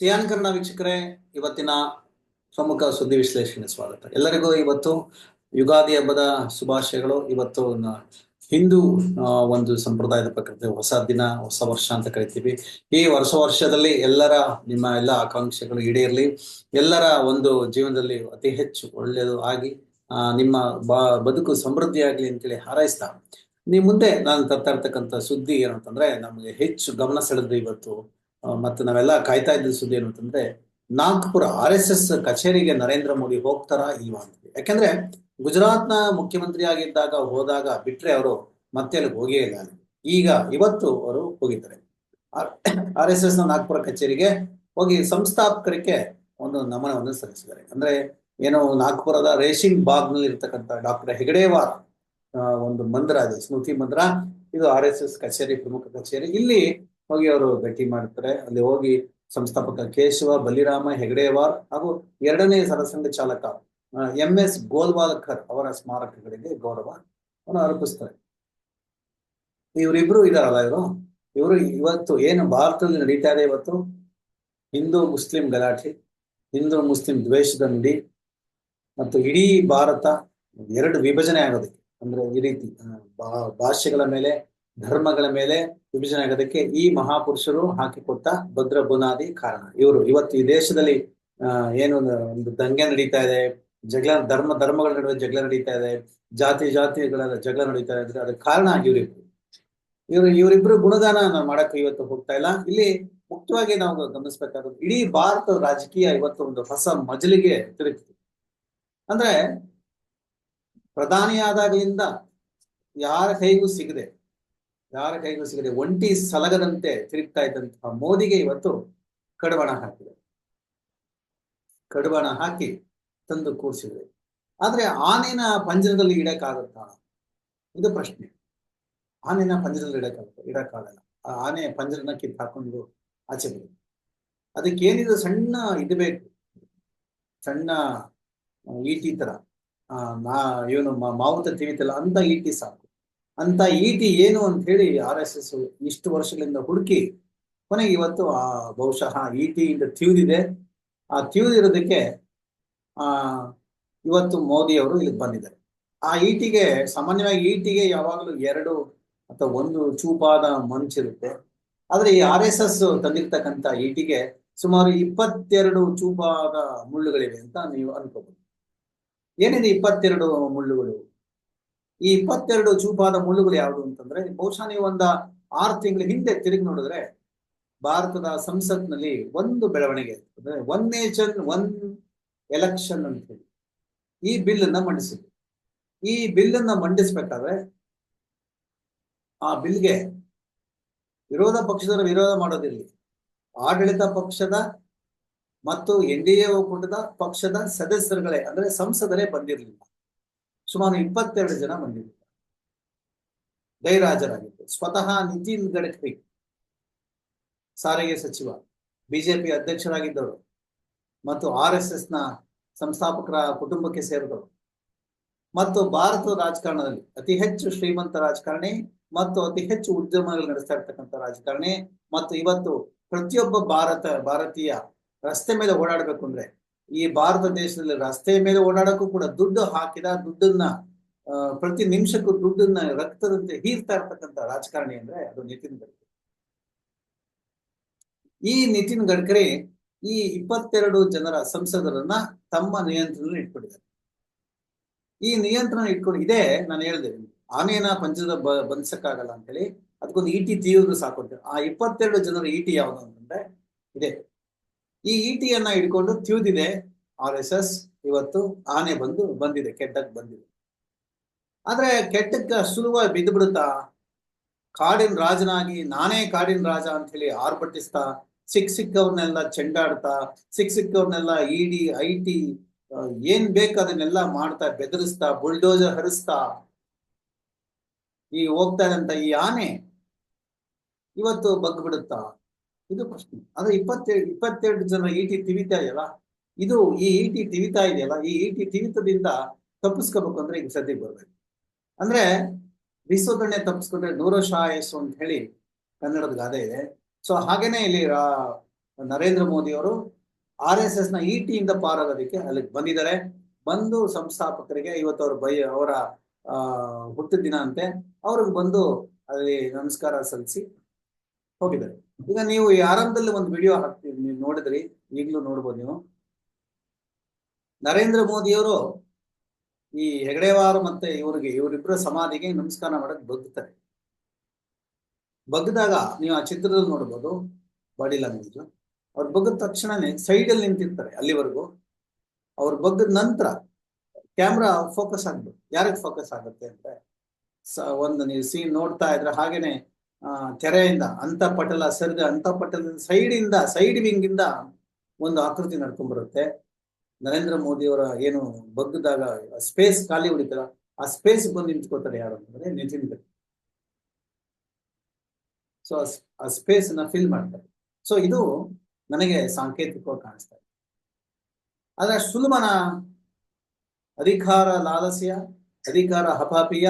Xi'an Kannada ವೀಕ್ಷಕರೇ, ಇವತ್ತಿನ ಪ್ರಮುಖ ಸುದ್ದಿ ವಿಶ್ಲೇಷಣೆ ಸ್ವಾಗತ. ಎಲ್ಲರಿಗೂ ಇವತ್ತು ಯುಗಾದಿ ಹಬ್ಬದ ಶುಭಾಶಯಗಳು. ಇವತ್ತು ಹಿಂದೂ ಒಂದು ಸಂಪ್ರದಾಯದ ಪ್ರಕೃತಿ, ಹೊಸ ದಿನ, ಹೊಸ ವರ್ಷ ಅಂತ ಕರಿತೀವಿ. ಈ ವರ್ಷ ವರ್ಷದಲ್ಲಿ ಎಲ್ಲರ, ನಿಮ್ಮ ಎಲ್ಲ ಆಕಾಂಕ್ಷೆಗಳು ಈಡೇರಲಿ, ಎಲ್ಲರ ಒಂದು ಜೀವನದಲ್ಲಿ ಅತಿ ಹೆಚ್ಚು ಒಳ್ಳೆಯದು ಆಗಿ ನಿಮ್ಮ ಬದುಕು ಸಮೃದ್ಧಿ ಆಗ್ಲಿ ಅಂತೇಳಿ ಹಾರೈಸ್ತಾ ನೀವು ಮುಂದೆ ನಾನು ತರ್ತಾ ಇರ್ತಕ್ಕಂಥ ಸುದ್ದಿ ಏನಂತಂದ್ರೆ, ನಮಗೆ ಹೆಚ್ಚು ಗಮನ ಸೆಳೆದು ಇವತ್ತು ಮತ್ತೆ ನಾವೆಲ್ಲ ಕಾಯ್ತಾ ಇದ್ದ ಸುದ್ದಿ ಏನು ಅಂತಂದ್ರೆ, ನಾಗ್ಪುರ ಆರ್ ಎಸ್ ಎಸ್ ಕಚೇರಿಗೆ ನರೇಂದ್ರ ಮೋದಿ ಹೋಗ್ತಾರಾ ಇಲ್ವಾ ಅಂತ ಯಾಕಂದ್ರೆ ಗುಜರಾತ್ನ ಮುಖ್ಯಮಂತ್ರಿ ಆಗಿದ್ದಾಗ ಹೋದಾಗ ಬಿಟ್ರೆ ಅವರು ಮತ್ತೆ ಅಲ್ಲಿ ಹೋಗೇ ಇಲ್ಲ. ಈಗ ಇವತ್ತು ಅವರು ಹೋಗಿದ್ದಾರೆ. ಆರ್ ಎಸ್ ಎಸ್ನ ನಾಗ್ಪುರ ಕಚೇರಿಗೆ ಹೋಗಿ ಸಂಸ್ಥಾಪಕರಿಗೆ ಒಂದು ನಮನವನ್ನು ಸಲ್ಲಿಸಿದ್ದಾರೆ. ಅಂದ್ರೆ ಏನೋ ನಾಗ್ಪುರದ ರೇಷಿಂಗ್ ಬಾಗ್ನಲ್ಲಿ ಇರ್ತಕ್ಕಂಥ ಡಾಕ್ಟರ್ ಹೆಗಡೇವಾರ್ ಒಂದು ಮಂದಿರ ಇದೆ. ಸ್ಮೃತಿ ಮಂದಿರ. ಇದು ಆರ್ ಎಸ್ ಎಸ್ ಕಚೇರಿ, ಪ್ರಮುಖ ಕಚೇರಿ. ಇಲ್ಲಿ ಹೋಗಿ ಅವರು ಭೇಟಿ ಮಾಡ್ತಾರೆ. ಅಲ್ಲಿ ಹೋಗಿ ಸಂಸ್ಥಾಪಕ ಕೇಶವ, ಬಲಿರಾಮ ಹೆಗಡೆವಾರ್ ಹಾಗೂ ಎರಡನೇ ಸರಸಂಘ ಚಾಲಕ ಎಂ ಎಸ್ ಗೋಲ್ವಾಲ್ಕರ್ ಅವರ ಸ್ಮಾರಕಗಳಿಗೆ ಗೌರವ ಅರ್ಪಿಸ್ತಾರೆ. ಇವರಿಬ್ರು ಇದಾರಲ್ಲ ಇವರು? ಇವರು ಇವತ್ತು ಏನು ಭಾರತದಲ್ಲಿ ನಡೀತಾ ಇದೆ ಇವತ್ತು? ಹಿಂದೂ ಮುಸ್ಲಿಂ ಗಲಾಟೆ, ಹಿಂದೂ ಮುಸ್ಲಿಂ ದ್ವೇಷದ ನುಡಿ ಮತ್ತು ಇಡೀ ಭಾರತ ಎರಡು ವಿಭಜನೆ ಆಗೋದಕ್ಕೆ. ಅಂದ್ರೆ ಈ ರೀತಿ ಭಾಷೆಗಳ ಮೇಲೆ ಧರ್ಮಗಳ ಮೇಲೆ ವಿಭಜನೆ ಆಗೋದಕ್ಕೆ ಈ ಮಹಾಪುರುಷರು ಹಾಕಿಕೊಟ್ಟ ಭದ್ರ ಬುನಾದಿ ಕಾರಣ. ಇವರು ಇವತ್ತು ಈ ದೇಶದಲ್ಲಿ ಏನು ಒಂದು ದಂಗೆ ನಡೀತಾ ಇದೆ, ಜಗಳ, ಧರ್ಮ, ಧರ್ಮಗಳ ನಡುವೆ ಜಗಳ ನಡೀತಾ ಇದೆ, ಜಾತಿ ಜಾತಿಗಳ ಜಗಳ ನಡೀತಾ ಇದೆ ಅದಕ್ಕೆ ಕಾರಣ ಇವರಿಬ್ರು. ಇವರು, ಇವರಿಬ್ರು ಗುಣಗಾನ ನಾವು ಮಾಡಕ್ಕೆ ಇವತ್ತು ಹೋಗ್ತಾ ಇಲ್ಲ. ಇಲ್ಲಿ ಮುಖ್ಯವಾಗಿ ನಾವು ಗಮನಿಸಬೇಕಾದ್ರು ಇಡೀ ಭಾರತದ ರಾಜಕೀಯ ಇವತ್ತು ಒಂದು ಹೊಸ ಮಜಲಿಗೆ ತಿರುಗ್ತಿದೆ. ಅಂದ್ರೆ ಪ್ರಧಾನಿಯಾದಾಗಲಿಂದ ಯಾರ ಕೈಗೂ ಸಿಗದೆ ಯಾರ ಕೈಗೂ ಸಿಗದೆ ಒಂಟಿ ಸಲಗದಂತೆ ತಿರುಗ್ತಾ ಇದ್ದಂತಹ ಮೋದಿಗೆ ಇವತ್ತು ಕಡವಣ ಹಾಕಿದೆ. ಕಡವಣ ಹಾಕಿ ತಂದು ಕೂರಿಸಿದೆ ಆದ್ರೆ ಆನೆನ ಪಂಜರದಲ್ಲಿ ಇಡಕ್ಕಾಗತ್ತಾ? ಇದು ಪ್ರಶ್ನೆ. ಆನೆನ ಪಂಜರದಲ್ಲಿ ಇಡಕ್ಕಾಗುತ್ತೆ? ಇಡಕ್ಕಾಗಲ್ಲ. ಆ ಆನೆ ಪಂಜರನ ಕಿತ್ತು ಹಾಕೊಂಡು ಆಚೆ ಬರುತ್ತೆ ಅದಕ್ಕೆ ಏನಿದೆ ಸಣ್ಣ ಇದು ಬೇಕು. ಸಣ್ಣ ಈಟಿ ತರ. ಆ, ನಾ ಏನು ಮಾವುತ ತಿವಿತಲ್ಲ ಅಂತ ಈಟಿ ಸಾಕು. ಅಂತ ಈಟಿ ಏನು ಅಂತ ಹೇಳಿ ಆರ್ ಎಸ್ ಎಸ್ ಇಷ್ಟು ವರ್ಷಗಳಿಂದ ಹುಡುಕಿ, ಕೊನೆಗೆ ಇವತ್ತು ಆ ಬಹುಶಃ ಈಟಿಯಿಂದ ತಿವಿದಿದೆ. ಆ ತಿವಿದಿರೋದಕ್ಕೆ, ಆ, ಇವತ್ತು ಮೋದಿ ಅವರು ಇಲ್ಲಿಗೆ ಬಂದಿದ್ದಾರೆ. ಆ ಈಟಿಗೆ, ಸಾಮಾನ್ಯವಾಗಿ ಈಟಿಗೆ ಯಾವಾಗಲೂ ಎರಡು ಅಥವಾ ಒಂದು ಚೂಪಾದ ಮಂಚಿರುತ್ತೆ ಆದ್ರೆ ಈ ಆರ್ ಎಸ್ ಎಸ್ ತಂದಿರ್ತಕ್ಕಂಥ ಈಟಿಗೆ ಸುಮಾರು ಇಪ್ಪತ್ತೆರಡು ಚೂಪಾದ ಮುಳ್ಳುಗಳಿವೆ ಅಂತ ನೀವು ಅನ್ಕೋಬಹುದು ಏನಿದೆ ಇಪ್ಪತ್ತೆರಡು ಮುಳ್ಳುಗಳು? ಈ ಇಪ್ಪತ್ತೆರಡು ಚೂಪಾದ ಮುಳ್ಳುಗಳು ಯಾವುದು ಅಂತಂದ್ರೆ ಬಹುಶಃ ನೀವು ಒಂದ ಆರು ತಿಂಗಳ ಹಿಂದೆ ತಿರುಗಿ ನೋಡಿದ್ರೆ, ಭಾರತದ ಸಂಸತ್ನಲ್ಲಿ ಒಂದು ಬೆಳವಣಿಗೆ ಅಂದ್ರೆ ಒನ್ ನೇಷನ್ ಒನ್ ಎಲೆಕ್ಷನ್ ಅಂತ ಹೇಳಿ. ಈ ಬಿಲ್ ಅನ್ನ ಮಂಡಿಸಿದ್ರು. ಈ ಬಿಲ್ ಅನ್ನ ಮಂಡಿಸ್ಬೇಕಾದ್ರೆ, ಆ ಬಿಲ್ಗೆ ವಿರೋಧ ಪಕ್ಷದವರು ವಿರೋಧ ಮಾಡೋದಿರಲಿ. ಆಡಳಿತ ಪಕ್ಷದ ಮತ್ತು ಎನ್ ಡಿ ಎ ಒಕ್ಕೂಟದ ಪಕ್ಷದ ಸದಸ್ಯರುಗಳೇ, ಅಂದ್ರೆ ಸಂಸದರೇ ಬಂದಿರಲಿಲ್ಲ. ಸುಮಾರು ಇಪ್ಪತ್ತೆರಡು ಜನ ಬಂದಿದ್ರು. ಗೈರಾಜರಾಗಿದ್ದು ಸ್ವತಃ ನಿತಿನ್ ಗಡ್ಕರಿ, ಸಾರಿಗೆ ಸಚಿವ, ಬಿಜೆಪಿ ಅಧ್ಯಕ್ಷರಾಗಿದ್ದವರು ಮತ್ತು ಆರ್ ಎಸ್ ಎಸ್ನ ಸಂಸ್ಥಾಪಕರ ಕುಟುಂಬಕ್ಕೆ ಸೇರಿದವರು. ಮತ್ತು ಭಾರತದ ರಾಜಕಾರಣದಲ್ಲಿ ಅತಿ ಹೆಚ್ಚು ಶ್ರೀಮಂತ ರಾಜಕಾರಣಿ ಮತ್ತು ಅತಿ ಹೆಚ್ಚು ಉದ್ಯಮಗಳು ನಡೆಸ್ತಾ ಇರ್ತಕ್ಕಂಥ ರಾಜಕಾರಣಿ ಮತ್ತು ಇವತ್ತು ಪ್ರತಿಯೊಬ್ಬ ಭಾರತ, ಭಾರತೀಯ ರಸ್ತೆ ಮೇಲೆ ಓಡಾಡಬೇಕು ಅಂದ್ರೆ ಈ ಭಾರತ ದೇಶದಲ್ಲಿ ರಸ್ತೆ ಮೇಲೆ ಓಡಾಡಕ್ಕೂ ಕೂಡ ದುಡ್ಡು ಹಾಕಿದ, ದುಡ್ಡನ್ನ ಪ್ರತಿ ನಿಮಿಷಕ್ಕೂ ದುಡ್ಡನ್ನ ರಕ್ತದಂತೆ ಹೀರ್ತಾ ಇರ್ತಕ್ಕಂಥ ರಾಜಕಾರಣಿ ಅಂದ್ರೆ ಅದು ನಿತಿನ್ ಗಡ್ಕರಿ. ಈ ನಿತಿನ್ ಗಡ್ಕರಿ ಈ ಇಪ್ಪತ್ತೆರಡು ಜನರ ಸಂಸದರನ್ನ ತಮ್ಮ ನಿಯಂತ್ರಣ ಇಟ್ಕೊಂಡಿದ್ದಾರೆ. ಈ ನಿಯಂತ್ರಣ ಇಟ್ಕೊಂಡು ಇದೇ ನಾನು ಹೇಳಿದೆ, ಆನೆಯನ್ನ ಪಂಚದ ಬ, ಬಂಧಿಸಕ್ಕಾಗಲ್ಲ ಅಂತ ಹೇಳಿ ಅದಕ್ಕೊಂದು ಈಟಿ ತೀವ್ರ ಸಾಕು ಆ ಇಪ್ಪತ್ತೆರಡು ಜನರ ಈಟಿ ಯಾವುದು ಅಂತಂದ್ರೆ, ಇದೆ. ಈ ಈಟಿಯನ್ನ ಹಿಡ್ಕೊಂಡು ತ್ಯೂದಿದೆ, ಆರ್ ಎಸ್ ಎಸ್ ಇವತ್ತು ಆನೆ ಬಂದು ಬಂದಿದೆ ಕೆಟ್ಟಕ್ಕೆ ಬಂದಿದೆ. ಆದ್ರೆ ಕೆಟ್ಟಕ್ಕೆ ಸುಲಭವಾಗಿ ಬಿದ್ದು ಬಿಡುತ್ತಾ? ಕಾಡಿನ ರಾಜನಾಗಿ, ನಾನೇ ಕಾಡಿನ ರಾಜ ಅಂತ ಹೇಳಿ ಆರ್ಭಟಿಸ್ತಾ ಸಿಕ್ ಸಿಕ್ಕವ್ರನ್ನೆಲ್ಲ ಚೆಂಡಾಡ್ತಾ ಸಿಕ್ ಸಿಕ್ಕವ್ರನ್ನೆಲ್ಲ ಇಡಿ ಐ ಟಿ ಏನ್ ಬೇಕು ಅದನ್ನೆಲ್ಲ ಮಾಡ್ತಾ, ಬೆದರಿಸ್ತಾ ಬುಲ್ಡೋಜರ್ ಹರಿಸ್ತಾ, ಈ ಹೋಗ್ತಾ ಇದ್ದಂತ ಈ ಆನೆ ಇವತ್ತು ಬಗ್ ಬಿಡುತ್ತಾ ಇದು ಪ್ರಶ್ನೆ ಅಂದ್ರೆ ಇಪ್ಪತ್ತೇಳು, ಇಪ್ಪತ್ತೆರಡು ಜನ ಈಟಿ ತಿವಿತಾ ಇದೆಯಲ್ಲ? ಇದು ಈ ಈಟಿ ತಿವಿತಾ ಇದೆಯಲ್ಲ? ಈ ಈಟಿ ತಿವಿತದಿಂದ ತಪ್ಪಿಸ್ಕೋಬೇಕು ಅಂದ್ರೆ ಈಗ ಸದ್ಯಕ್ಕೆ ಬರ್ಬೇಕು. ಅಂದ್ರೆ ವಿಶ್ವದೊಣ್ಣೆ ತಪ್ಪಿಸ್ಕೊಂಡ್ರೆ ನೂರ ಶಾಯಸ್ಸು ಅಂತ ಹೇಳಿ ಕನ್ನಡದ ಗಾದೆ ಇದೆ. ಸೊ ಹಾಗೇನೆ ಇಲ್ಲಿ ನರೇಂದ್ರ ಮೋದಿ ಅವರು ಆರ್ ಎಸ್ ಎಸ್ನ ಇಂದ ಪಾರಾಗೋದಕ್ಕೆ ಅಲ್ಲಿಗೆ ಬಂದಿದ್ದಾರೆ. ಬಂದು ಸಂಸ್ಥಾಪಕರಿಗೆ ಇವತ್ತು ಅವ್ರ ಬೈ, ಅವರ ಹುಟ್ಟಿದ ದಿನ ಅಂತೆ, ಅವ್ರಿಗೆ ಬಂದು ಅಲ್ಲಿ ನಮಸ್ಕಾರ ಸಲ್ಲಿಸಿ ಹೋಗಿದ್ದಾರೆ. ಈಗ ನೀವು ಆರಂಭದಲ್ಲಿ ಒಂದು ವಿಡಿಯೋ ಹಾಕ್ತೀವಿ ನೀವು ನೋಡಿದ್ರಿ, ಈಗಲೂ ನೋಡ್ಬೋದು ನೀವು. ನರೇಂದ್ರ ಮೋದಿಯವರು ಈ ಹೆಗಡೆವಾರು ಮತ್ತೆ ಇವರಿಗೆ ಇವರಿಬ್ಬರ ಸಮಾಧಿಗೆ ನಮಸ್ಕಾರ ಮಾಡಕ್ ಬಗ್ತಾರೆ. ಬಗ್ಗದಾಗ ನೀವು ಆ ಚಿತ್ರದಲ್ಲಿ ನೋಡ್ಬೋದು ಬಾಡಿ ಲ್ಯಾಂಗ್ವೇಜ್ ಅವ್ರು ಬಗ್ಗದ ತಕ್ಷಣನೇ ಸೈಡ್ ಅಲ್ಲಿ ನಿಂತಿರ್ತಾರೆ ಅಲ್ಲಿವರೆಗೂ. ಅವ್ರು ಬಗ್ಗದ ನಂತರ ಕ್ಯಾಮ್ರಾ ಫೋಕಸ್ ಆಗ್ಬೇಕು. ಯಾರಿಗೆ ಫೋಕಸ್ ಆಗುತ್ತೆ ಅಂದ್ರೆ ಒಂದು ನೀವು ಸೀನ್ ನೋಡ್ತಾ ಇದ್ರೆ ಹಾಗೇನೆ ತೆರೆಯಿಂದ, ಅಂತ ಪಟಲ ಸರಿದ, ಅಂತ ಪಟಲದ ಸೈಡ್ ಇಂದ ಸೈಡ್ ವಿಂಗ್ ಇಂದ ಒಂದು ಆಕೃತಿ ನಡ್ಕೊಂಡ್ ಬರುತ್ತೆ ನರೇಂದ್ರ ಮೋದಿ ಅವರ ಏನು ಬಗ್ಗದಾಗ ಸ್ಪೇಸ್ ಖಾಲಿ ಉಳಿತಲ್ಲ, ಆ ಸ್ಪೇಸ್ ಬಂದು ನಿಂತ್ಕೋತಾರೆ ಯಾರು ಅಂತಂದ್ರೆ ನಿತಿನ್ ಗಡ್ಕರಿ ಸೊ ಆ ಸ್ಪೇಸ್ನ ಫಿಲ್ ಮಾಡ್ತಾರೆ. ಸೊ ಇದು ನನಗೆ ಸಾಂಕೇತಿಕವಾಗಿ ಕಾಣಿಸ್ತಾ ಇದೆ. ಆದ್ರೆ ಸುಲಭನ? ಅಧಿಕಾರ ಲಾಲಸ್ಯ, ಅಧಿಕಾರ ಹಪಾಪಿಯ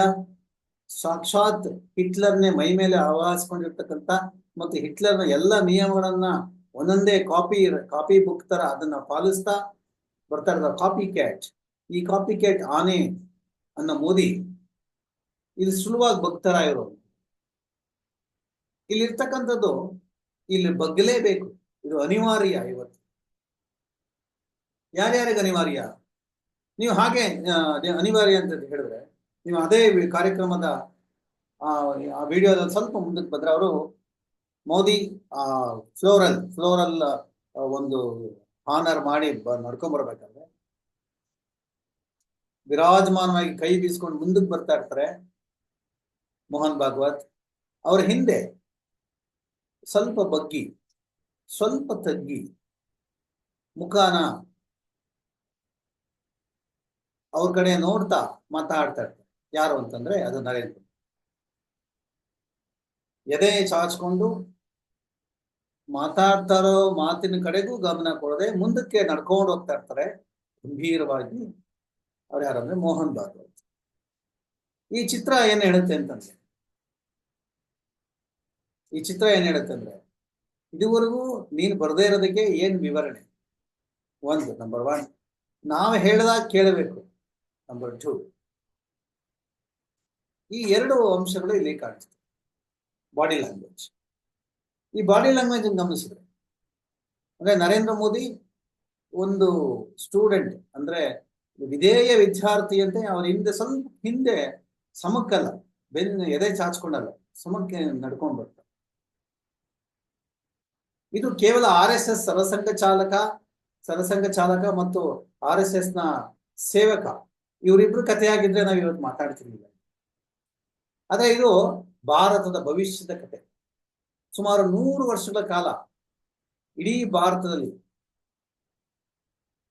ಸಾಕ್ಷಾತ್ ಹಿಟ್ಲರ್ನೇ ಮೈ ಮೇಲೆ ಆವಾಹಿಸ್ಕೊಂಡಿರ್ತಕ್ಕಂಥ ಮತ್ತು ಹಿಟ್ಲರ್ನ ಎಲ್ಲ ನಿಯಮಗಳನ್ನ ಒಂದೊಂದೇ ಕಾಪಿ ಕಾಪಿ ಬುಕ್ ತರ ಅದನ್ನ ಪಾಲಿಸ್ತಾ ಬರ್ತಾ ಕಾಪಿ ಕ್ಯಾಟ್ ಈ ಕಾಪಿ ಕ್ಯಾಟ್ ಆನೆ ಅನ್ನೋ ಮೋದಿ ಇದು ಸುಲಭವಾಗಿ ಭಕ್ತರ ಇರೋದು ಇಲ್ಲಿ ಇರ್ತಕ್ಕಂಥದ್ದು ಇಲ್ಲಿ ಬಗ್ಗಲೇಬೇಕು ಇದು ಅನಿವಾರ್ಯ ಇವತ್ತು. ಯಾರ್ಯಾರಿಗೆ ಅನಿವಾರ್ಯ? ನೀವು ಹಾಗೆ ಅನಿವಾರ್ಯ ಅಂತ ಹೇಳಿದ್ರೆ ನೀವು ಅದೇ ಕಾರ್ಯಕ್ರಮದ, ಆ ವಿಡಿಯೋದಲ್ಲಿ ಸ್ವಲ್ಪ ಮುಂದಕ್ಕೆ ಬಂದ್ರೆ ಅವರು ಮೋದಿ, ಆ, ಫ್ಲೋರಲ್ ಫ್ಲೋರಲ್ ಒಂದು ಆನರ್ ಮಾಡಿ ನಡ್ಕೊಂಡ್ ಬರ್ಬೇಕಾದ್ರೆ. ವಿರಾಜಮಾನವಾಗಿ ಕೈ ಬೀಸ್ಕೊಂಡು ಮುಂದಕ್ಕೆ ಬರ್ತಾ ಇರ್ತಾರೆ ಮೋಹನ್ ಭಾಗವತ್. ಅವ್ರ ಹಿಂದೆ ಸ್ವಲ್ಪ ಬಗ್ಗಿ, ಸ್ವಲ್ಪ ತಗ್ಗಿ ಮುಖಾನ ಅವ್ರ ಕಡೆ ನೋಡ್ತಾ ಮಾತಾಡ್ತಾ ಇರ್ತಾರೆ. ಯಾರು ಅಂತಂದ್ರೆ ಅದು ನರೇಂದ್ರ. ಎದೆ ಚಾಚ್ಕೊಂಡು ಮಾತಾಡ್ತಾರೋ ಮಾತಿನ ಕಡೆಗೂ ಗಮನ ಕೊಡದೆ ಮುಂದಕ್ಕೆ ನಡ್ಕೊಂಡು ಹೋಗ್ತಾ ಇರ್ತಾರೆ. ಗಂಭೀರವಾಗಿ ಅವ್ರು ಯಾರಂದ್ರೆ ಮೋಹನ್ ಭಾಗವತ್ ಈ ಚಿತ್ರ ಏನ್ ಹೇಳುತ್ತೆ ಅಂತಂದ್ರೆ, ಈ ಚಿತ್ರ ಏನ್ ಹೇಳುತ್ತೆ ಅಂದ್ರೆ, ಇದುವರೆಗೂ ನೀನ್ ಬರದೇ ಇರೋದಕ್ಕೆ ಏನ್ ವಿವರಣೆ? ಒಂದು ನಂಬರ್ ಒನ್ ನಾವು ಹೇಳ್ದಾಗ ಕೇಳಬೇಕು. ನಂಬರ್ ಟೂ ಈ ಎರಡು ಅಂಶಗಳು ಇಲ್ಲಿ ಕಾಣ್ತದೆ ಬಾಡಿ ಲ್ಯಾಂಗ್ವೇಜ್ ಈ ಬಾಡಿ ಲ್ಯಾಂಗ್ವೇಜ್ ಗಮನಿಸಿದ್ರೆ, ಅಂದ್ರೆ ನರೇಂದ್ರ ಮೋದಿ ಒಂದು ಸ್ಟೂಡೆಂಟ್ ಅಂದ್ರೆ ವಿಧೇಯ ವಿದ್ಯಾರ್ಥಿ ಅಂತ, ಅವ್ರ ಹಿಂದೆ ಸ್ವಲ್ಪ ಹಿಂದೆ ಸಮಕ್ಕಲ್ಲ ಬೆನ್ನ ಎದೆ ಚಾಚ್ಕೊಂಡಲ್ಲ ಸಮಕ್ಕೆ ನಡ್ಕೊಂಡ್ ಬರ್ತಾರೆ ಇದು ಕೇವಲ ಆರ್ ಎಸ್ ಎಸ್ ಸರಸಂಘ ಚಾಲಕ ಸರಸಂಘ ಚಾಲಕ ಮತ್ತು ಆರ್ ಎಸ್ ಎಸ್ನ ಸೇವಕ, ಇವರಿಬ್ರು ಕಥೆಯಾಗಿದ್ರೆ ನಾವ್ ನಾವು ಇವತ್ತು ಮಾತಾಡ್ತಿರ್ಲಿಲ್ಲ. ಆದ್ರೆ ಇದು ಭಾರತದ ಭವಿಷ್ಯದ ಕತೆ. ಸುಮಾರು ನೂರು ವರ್ಷಗಳ ಕಾಲ ಇಡೀ ಭಾರತದಲ್ಲಿ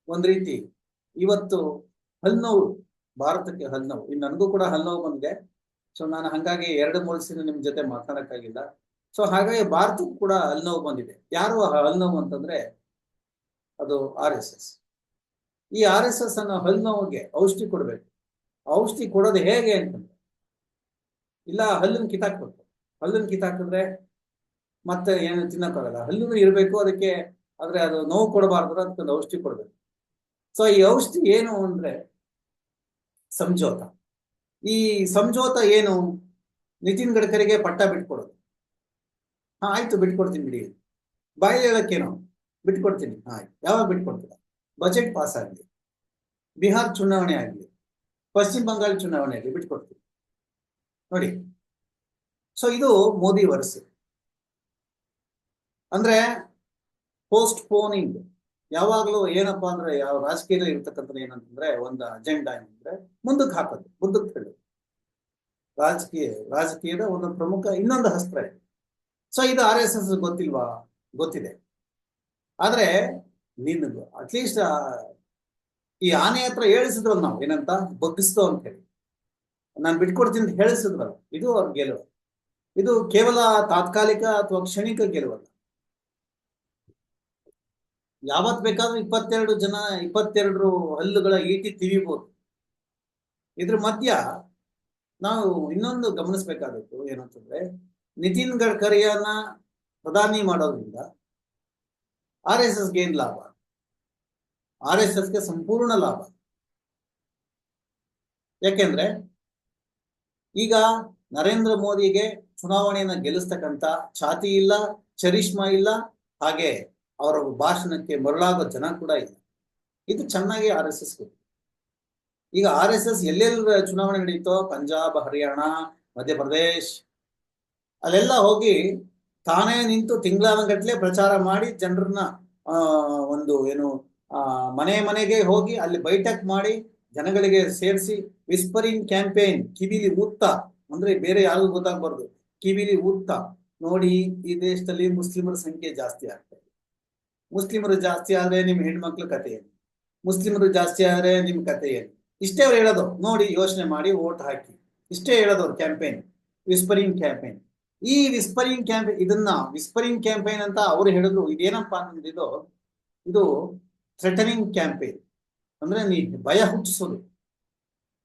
ಒಂದ್ ರೀತಿ ಇವತ್ತು ಹಲ್ನೋವು, ಭಾರತಕ್ಕೆ ಹಲ್ನೋವು. ಇನ್ನು ನನಗೂ ಕೂಡ ಹಲ್ನೋವು ಬಂದಿದೆ. ಸೊ ನಾನು ಹಂಗಾಗಿ ಎರಡು, ಮೂರು ದಿನ ನಿಮ್ ಜೊತೆ ಮಾತಾಡೋಕ್ಕಾಗಿಲ್ಲ ಸೊ ಹಾಗಾಗಿ ಭಾರತಕ್ಕೂ ಕೂಡ ಹಲ್ನೋವು ಬಂದಿದೆ. ಯಾರು ಹಲ್ನೋವು ಅಂತಂದ್ರೆ ಅದು ಆರ್ ಎಸ್ ಎಸ್. ಈ ಆರ್ ಎಸ್ ಎಸ್ ಅನ್ನೋ ಹಲ್ನೋವಿಗೆ ಔಷಧಿ ಕೊಡ್ಬೇಕು. ಔಷಧಿ ಕೊಡೋದು ಹೇಗೆ ಅಂತಂದ್ರೆ ಇಲ್ಲ, ಹಲ್ಲನ್ನು ಕಿತ್ತಾಕ್ಬೇಕು. ಹಲ್ಲನ್ನು ಕಿತ್ತಾಕಿದ್ರೆ ಮತ್ತೆ ಏನು ತಿನ್ನಕ್ಕಾಗಲ್ಲ. ಹಲ್ಲನ್ನು ಇರಬೇಕು, ಅದಕ್ಕೆ ಆದ್ರೆ ಅದು ನೋವು ಕೊಡಬಾರ್ದು ಅದಕ್ಕೊಂದು ಔಷಧಿ ಕೊಡಬೇಕು. ಸೊ ಈ ಔಷಧಿ ಏನು ಅಂದ್ರೆ ಸಂಜೋತ. ಈ ಸಂಜೋತ ಏನು? ನಿತಿನ್ ಗಡ್ಕರಿಗೆ ಪಟ್ಟ ಬಿಟ್ಕೊಡೋದು. ಹಾ, ಆಯ್ತು, ಬಿಟ್ಕೊಡ್ತೀನಿ ಬಿಡಿ. ಬಾಯಿ ಹೇಳಕ್ಕೇನು? ಬಿಟ್ಕೊಡ್ತೀನಿ. ಹಾ ಯಾವಾಗ ಬಿಟ್ಕೊಡ್ತೀರ? ಬಜೆಟ್ ಪಾಸ್ ಆಗಲಿ. ಬಿಹಾರ್ ಚುನಾವಣೆ ಆಗಲಿ. ಪಶ್ಚಿಮ ಬಂಗಾಳ ಚುನಾವಣೆ ಆಗಲಿ, ಬಿಟ್ಕೊಡ್ತೀನಿ. ನೋಡಿ. ಸೊ ಇದು ಮೋದಿ ವರಸೆ. ಅಂದ್ರೆ ಪೋಸ್ಟ್ ಪೋನಿಂಗ್ ಯಾವಾಗಲೂ ಏನಪ್ಪಾ ಅಂದ್ರೆ ಯಾವ ರಾಜಕೀಯದಲ್ಲಿ ಇರ್ತಕ್ಕಂಥ ಏನಂತಂದ್ರೆ ಒಂದು ಅಜೆಂಡಾ ಏನಂದ್ರೆ ಮುಂದಕ್ಕೆ ಹಾಕೋದು, ಮುಂದಕ್ಕೆ ಹೇಳೋದು ರಾಜಕೀಯ, ರಾಜಕೀಯದ ಒಂದು ಪ್ರಮುಖ ಇನ್ನೊಂದು ಹಸ್ತ್ರ ಇದೆ. ಸೊ ಇದು ಆರ್ ಎಸ್ ಎಸ್ ಗೊತ್ತಿಲ್ವಾ? ಗೊತ್ತಿದೆ. ಆದ್ರೆ ನಿನ್ನ ಅಟ್ಲೀಸ್ಟ್ ಈ ಆನೆ ಹತ್ರ ಹೇಳಿಸಿದ್ರು ನಾವು, ಏನಂತ? ಬಗ್ಗಿಸ್ತೋ ಅಂತ ಹೇಳಿ. ನಾನು ಬಿಟ್ಕೊಡ್ತೀನಿ ಹೇಳಿಸಿದ್ವಲ್ಲ, ಇದು ಅವ್ರ ಗೆಲುವು. ಇದು ಕೇವಲ ತಾತ್ಕಾಲಿಕ ಅಥವಾ ಕ್ಷಣಿಕ ಗೆಲುವಲ್ಲ. ಯಾವತ್ ಬೇಕಾದ್ರೂ ಇಪ್ಪತ್ತೆರಡು ಜನ, ಇಪ್ಪತ್ತೆರಡು ಹಲ್ಲುಗಳ ಈಟಿ ತಿವಿಬಹುದು ಇದ್ರ ಮಧ್ಯ ನಾವು ಇನ್ನೊಂದು ಗಮನಿಸ್ಬೇಕಾದದ್ದು ಏನಂತಂದ್ರೆ, ನಿತಿನ್ ಗಡ್ಕರಿಯನ್ನ ಪ್ರಧಾನಿ ಮಾಡೋದ್ರಿಂದ ಆರ್ ಎಸ್ ಎಸ್ಗೆ ಏನ್ ಲಾಭ? ಆರ್ ಎಸ್ ಎಸ್ಗೆ ಸಂಪೂರ್ಣ ಲಾಭ. ಯಾಕೆಂದ್ರೆ ಈಗ ನರೇಂದ್ರ ಮೋದಿಗೆ ಚುನಾವಣೆಯನ್ನ ಗೆಲ್ಲಿಸ್ತಕ್ಕಂಥ ಛಾತಿ ಇಲ್ಲ, ಚರಿಷ್ಮಾ ಇಲ್ಲ, ಹಾಗೆ ಅವರ ಭಾಷಣಕ್ಕೆ ಮರಳಾಗೋ ಜನ ಕೂಡ ಇಲ್ಲ. ಇದು ಚೆನ್ನಾಗಿ ಆರ್ ಎಸ್ ಎಸ್ ಈಗ ಆರ್ ಎಸ್ ಎಸ್ ಎಲ್ಲೆಲ್ಲಿ ಚುನಾವಣೆ ನಡೀತೋ, ಪಂಜಾಬ್, ಹರಿಯಾಣ, ಮಧ್ಯಪ್ರದೇಶ್, ಅಲ್ಲೆಲ್ಲ ಹೋಗಿ ತಾನೇ ನಿಂತು ತಿಂಗಳಾನಗಟ್ಲೆ ಪ್ರಚಾರ ಮಾಡಿ ಜನರನ್ನ ಒಂದು ಏನು ಮನೆ ಮನೆಗೆ ಹೋಗಿ ಅಲ್ಲಿ ಬೈಠಕ್ ಮಾಡಿ ಜನಗಳಿಗೆ ಸೇರಿಸಿ ವಿಸ್ಪರಿಂಗ್ ಕ್ಯಾಂಪೇನ್ ಕಿವಿಲಿ ಉತ್ತ ಅಂದ್ರೆ ಬೇರೆ ಯಾರಿಗೂ ಗೊತ್ತಾಗಬಾರ್ದು. ಕಿವಿಲಿ ಉತ್ತ ನೋಡಿ, ಈ ದೇಶದಲ್ಲಿ ಮುಸ್ಲಿಮರ ಸಂಖ್ಯೆ ಜಾಸ್ತಿ ಆಗ್ತಾ ಇದೆ. ಮುಸ್ಲಿಮರು ಜಾಸ್ತಿ ಆದ್ರೆ ನಿಮ್ ಹೆಣ್ಮಕ್ಳ ಕಥೆ ಏನು? ಮುಸ್ಲಿಮರು ಜಾಸ್ತಿ ಆದ್ರೆ ನಿಮ್ ಕಥೆ ಏನು? ಇಷ್ಟೇ ಅವ್ರು ಹೇಳೋದು. ನೋಡಿ, ಯೋಚನೆ ಮಾಡಿ, ಓಟ್ ಹಾಕಿ. ಇಷ್ಟೇ ಹೇಳೋದು ಅವ್ರ ಕ್ಯಾಂಪೇನ್ ವಿಸ್ಪರಿಂಗ್ ಕ್ಯಾಂಪೇನ್ ಈ ವಿಸ್ಪರಿಂಗ್ ಕ್ಯಾಂಪೇನ್ ಇದನ್ನ ವಿಸ್ಪರಿಂಗ್ ಕ್ಯಾಂಪೇನ್ ಅಂತ ಅವ್ರು ಹೇಳಿದ್ರು. ಇದೇನಪ್ಪ ಇದು ಇದು ಥ್ರೆಟನಿಂಗ್ ಕ್ಯಾಂಪೇನ್ ಅಂದ್ರೆ ನೀ ಭಯ ಹುಟ್ಟಿಸೋದು.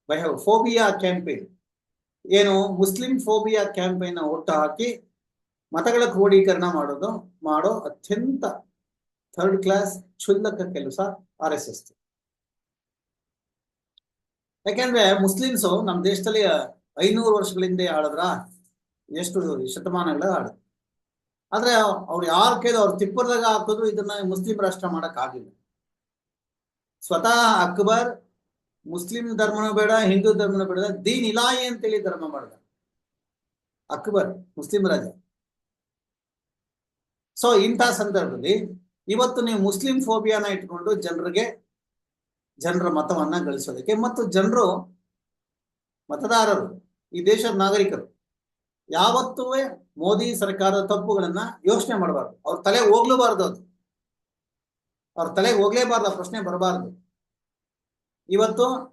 ಭಯ ಫೋಬಿಯಾ ಕ್ಯಾಂಪೇನ್ ಏನು ಮುಸ್ಲಿಂ ಫೋಬಿಯಾ ಕ್ಯಾಂಪೇನ್ ಒಟ್ಟು ಹಾಕಿ ಮತಗಳ ಕ್ರೋಢೀಕರಣ ಮಾಡೋದು, ಮಾಡೋ ಅತ್ಯಂತ ಥರ್ಡ್ ಕ್ಲಾಸ್ ಕ್ಷುಲ್ಲಕ ಕೆಲಸ ಆರ್ ಎಸ್ ಎಸ್ ಯಾಕೆಂದ್ರೆ ಮುಸ್ಲಿಮ್ಸು ನಮ್ಮ ದೇಶದಲ್ಲಿ ಐನೂರು ವರ್ಷಗಳಿಂದ ಆಡಿದ್ರ ಎಷ್ಟು ಶತಮಾನಗಳ ಆಡಿದ್ರು ಆದ್ರೆ ಅವ್ರು ಯಾರು ಕೇಳಿದ್ರು ಅವ್ರು ತಿಪ್ಪರ್ದಾಗ ಹಾಕಿದ್ರು ಇದನ್ನ ಮುಸ್ಲಿಂ ರಾಷ್ಟ್ರ ಮಾಡಕ್ ಆಗಿಲ್ಲ. ಸ್ವತಃ ಅಕ್ಬರ್ ಮುಸ್ಲಿಂ ಧರ್ಮನೂ ಬೇಡ, ಹಿಂದೂ ಧರ್ಮನೂ ಬೇಡ, ದೀನ್ ಇಲಾಯಿ ಅಂತೇಳಿ ಧರ್ಮ ಮಾಡ್ದ. ಅಕ್ಬರ್, ಮುಸ್ಲಿಂ ರಾಜ. ಸೊ ಇಂಥ ಸಂದರ್ಭದಲ್ಲಿ ಇವತ್ತು ನೀವು ಮುಸ್ಲಿಂ ಫೋಬಿಯಾನ ಇಟ್ಕೊಂಡು ಜನರಿಗೆ ಜನರ ಮತವನ್ನ ಗಳಿಸೋದಕ್ಕೆ ಮತ್ತು ಜನರು ಮತದಾರರು, ಈ ದೇಶದ ನಾಗರಿಕರು ಯಾವತ್ತೂ ಮೋದಿ ಸರ್ಕಾರದ ತಪ್ಪುಗಳನ್ನ ಯೋಚನೆ ಮಾಡಬಾರ್ದು. ಅವ್ರ ತಲೆ ಹೋಗ್ಲೂಬಾರ್ದು ಅದು. ಅವ್ರ ತಲೆಗೆ ಹೋಗ್ಲೇಬಾರ್ದು, ಆ ಪ್ರಶ್ನೆ ಬರಬಾರ್ದು. ಇವತ್ತು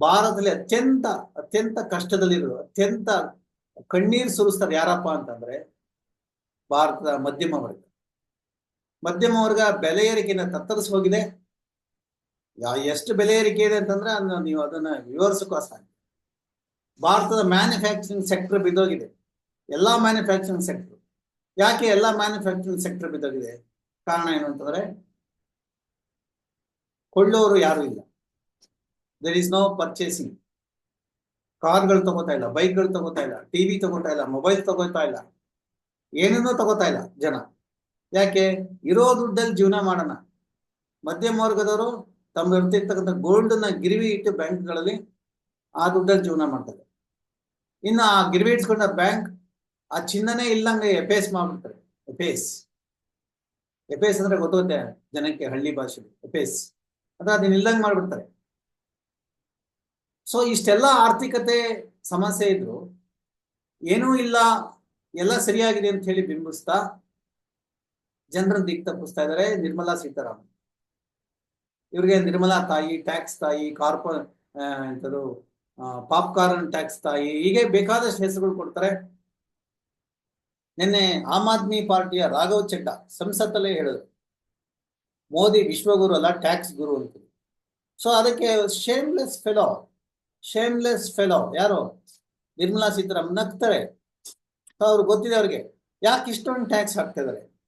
ಭಾರತದಲ್ಲಿ ಅತ್ಯಂತ ಅತ್ಯಂತ ಕಷ್ಟದಲ್ಲಿರೋದು ಅತ್ಯಂತ ಕಣ್ಣೀರು ಸುರಿಸ್ತಾರೆ ಯಾರಪ್ಪ ಅಂತಂದ್ರೆ ಭಾರತದ ಮಧ್ಯಮ ವರ್ಗ. ಮಧ್ಯಮ ವರ್ಗ ಬೆಲೆ ಏರಿಕೆನ ತತ್ತರಿಸಿ ಹೋಗಿದೆ. ಯಾ- ಎಷ್ಟು ಬೆಲೆ ಏರಿಕೆ ಇದೆ ಅಂತಂದ್ರೆ ಅದನ್ನ ನೀವು ಅದನ್ನ ವಿವರಿಸಕ್ಕೂ ಸಾಧ್ಯ. ಭಾರತದ ಮ್ಯಾನುಫ್ಯಾಕ್ಚರಿಂಗ್ ಸೆಕ್ಟರ್ ಬಿದ್ದೋಗಿದೆ. ಎಲ್ಲಾ ಮ್ಯಾನುಫ್ಯಾಕ್ಚರಿಂಗ್ ಸೆಕ್ಟರ್ ಯಾಕೆ ಎಲ್ಲಾ ಮ್ಯಾನುಫ್ಯಾಕ್ಚರಿಂಗ್ ಸೆಕ್ಟರ್ ಬಿದ್ದೋಗಿದೆ? ಕಾರಣ ಏನು ಅಂತಂದ್ರೆ ಕೊಳ್ಳೋರು ಯಾರು ಇಲ್ಲ. ದರ್ ಇಸ್ ನೋ ಪರ್ಚೇಸಿಂಗ್ ಕಾರ್ಗಳು ತಗೋತಾ ಇಲ್ಲ, ಬೈಕ್ಗಳು ತಗೋತಾ ಇಲ್ಲ ಟಿವಿ ತಗೋತಾ ಇಲ್ಲ, ಮೊಬೈಲ್ ತಗೋತಾ ಇಲ್ಲ. ಏನೇನೋ ತಗೋತಾ ಇಲ್ಲ ಜನ. ಯಾಕೆ? ಇರೋ ದುಡ್ಡಲ್ಲಿ ಜೀವನ ಮಾಡೋಣ. ಮಧ್ಯಮ ವರ್ಗದವರು ತಮ್ಮ ಇರ್ತಿರ್ತಕ್ಕಂಥ ಗೋಲ್ಡ್ನ ಗಿರಿವಿ ಇಟ್ಟು ಬ್ಯಾಂಕ್ಗಳಲ್ಲಿ ಆ ದುಡ್ಡಲ್ಲಿ ಜೀವನ ಮಾಡ್ತಾರೆ. ಇನ್ನು ಆ ಗಿರಿವಿ ಇಟ್ಕೊಂಡ ಬ್ಯಾಂಕ್ ಆ ಚಿನ್ನನೇ ಇಲ್ಲಂಗೆ ಎಪೇಸ್ ಮಾಡ್ಬಿಡ್ತಾರೆ. ಎಪೇಸ್ ಎಪೇಸ್ ಅಂದ್ರೆ ಗೊತ್ತೋತೆ ಜನಕ್ಕೆ ಹಳ್ಳಿ ಭಾಷೆ ಎಪೇಸ್ ಅಂದ್ರೆ ಅದನ್ನ ಇಲ್ಲಂಗ್ ಮಾಡ್ಬಿಡ್ತಾರೆ. ಸೊ ಇಷ್ಟೆಲ್ಲ ಆರ್ಥಿಕತೆ ಸಮಸ್ಯೆ ಇದ್ರು ಏನೂ ಇಲ್ಲ, ಎಲ್ಲ ಸರಿಯಾಗಿದೆ ಅಂತ ಹೇಳಿ ಬಿಂಬಿಸ್ತಾ ಜನರನ್ನ ದಿಕ್ ತಪ್ಪಿಸ್ತಾ ಇದ್ದಾರೆ ನಿರ್ಮಲಾ ಸೀತಾರಾಮನ್. ಇವ್ರಿಗೆ ನಿರ್ಮಲಾ ತಾಯಿ, ಟ್ಯಾಕ್ಸ್ ತಾಯಿ, ಕಾರ್ಪೊ ಎಂತದು ಪಾಪ್ಕಾರ್ನ್ ಟ್ಯಾಕ್ಸ್ ತಾಯಿ, ಹೀಗೆ ಬೇಕಾದಷ್ಟು ಹೆಸರುಗಳು ಕೊಡ್ತಾರೆ. ನಿನ್ನೆ ಆಮ್ ಆದ್ಮಿ ಪಾರ್ಟಿಯ ರಾಘವ್ ಚಡ್ಡ ಸಂಸತ್ತಲ್ಲೇ ಹೇಳಿದ್ರು. ಮೋದಿ ವಿಶ್ವಗುರು ಅಲ್ಲ ಟ್ಯಾಕ್ಸ್ ಗುರು ಅಂತ. ಸೊ ಅದಕ್ಕೆ ಶೇಮ್ಲೆಸ್ ಫೆಲೋ ಶೇಮ್ಲೆಸ್ ಫೆಲೋ ಯಾರು? ನಿರ್ಮಲಾ ಸೀತಾರಾಮನ್ ನಗ್ತಾರೆ. ಸೊ ಅವ್ರು ಗೊತ್ತಿದೆ ಅವ್ರಿಗೆ, ಯಾಕೆ ಇಷ್ಟೊಂದು ಟ್ಯಾಕ್ಸ್ ಹಾಕ್ತಾ ಇದಾರೆ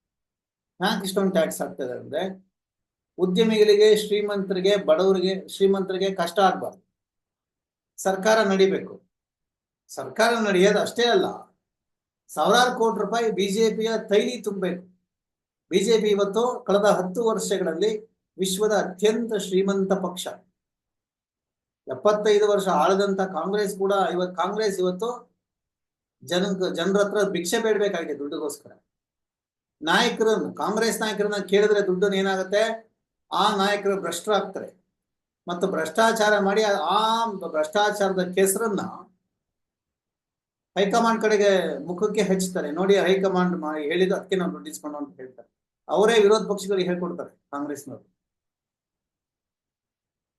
ಯಾಕೆ ಇಷ್ಟೊಂದು ಟ್ಯಾಕ್ಸ್ ಹಾಕ್ತಾ ಇದಾರೆ ಅಂದ್ರೆ, ಉದ್ಯಮಿಗಳಿಗೆ, ಶ್ರೀಮಂತರಿಗೆ, ಬಡವರಿಗೆ, ಶ್ರೀಮಂತರಿಗೆ ಕಷ್ಟ ಆಗ್ಬಾರ್ದು. ಸರ್ಕಾರ ನಡಿಬೇಕು. ಸರ್ಕಾರ ನಡೆಯೋದು ಅಷ್ಟೇ ಅಲ್ಲ. ಸಾವಿರಾರು ಕೋಟಿ ರೂಪಾಯಿ ಬಿಜೆಪಿಯ ತೈಲಿ ತುಂಬಬೇಕು. ಬಿಜೆಪಿ ಇವತ್ತು ಕಳೆದ ಹತ್ತು ವರ್ಷಗಳಲ್ಲಿ ವಿಶ್ವದ ಅತ್ಯಂತ ಶ್ರೀಮಂತ ಪಕ್ಷ. ಎಪ್ಪತ್ತೈದು ವರ್ಷ ಆಳದಂತ ಕಾಂಗ್ರೆಸ್ ಕೂಡ ಇವತ್ತು ಕಾಂಗ್ರೆಸ್ ಇವತ್ತು ಜನ, ಜನರ ಹತ್ರ ಭಿಕ್ಷೆ ಬೇಡಬೇಕಾಗಿದೆ ದುಡ್ಡುಗೋಸ್ಕರ. ನಾಯಕರನ್ನು, ಕಾಂಗ್ರೆಸ್ ನಾಯಕರನ್ನ ಕೇಳಿದ್ರೆ ದುಡ್ಡನ್ನು ಏನಾಗುತ್ತೆ? ಆ ನಾಯಕರು ಭ್ರಷ್ಟರಾಗ್ತಾರೆ. ಮತ್ತು ಭ್ರಷ್ಟಾಚಾರ ಮಾಡಿ ಆ ಭ್ರಷ್ಟಾಚಾರದ ಕೆಸರನ್ನ ಹೈಕಮಾಂಡ್ ಕಡೆಗೆ ಮುಖಕ್ಕೆ ಹಚ್ಚುತ್ತಾರೆ ನೋಡಿ ಹೈಕಮಾಂಡ್ ಮಾಡಿ ಹೇಳಿದ್ದು ಅದಕ್ಕೆ ನಾವು ದುಡ್ಡಿಸ್ಕೊಂಡು ಅಂತ ಹೇಳ್ತಾರೆ. ಅವರೇ ವಿರೋಧ ಪಕ್ಷಗಳಿಗೆ ಹೇಳ್ಕೊಡ್ತಾರೆ ಕಾಂಗ್ರೆಸ್ನವರು.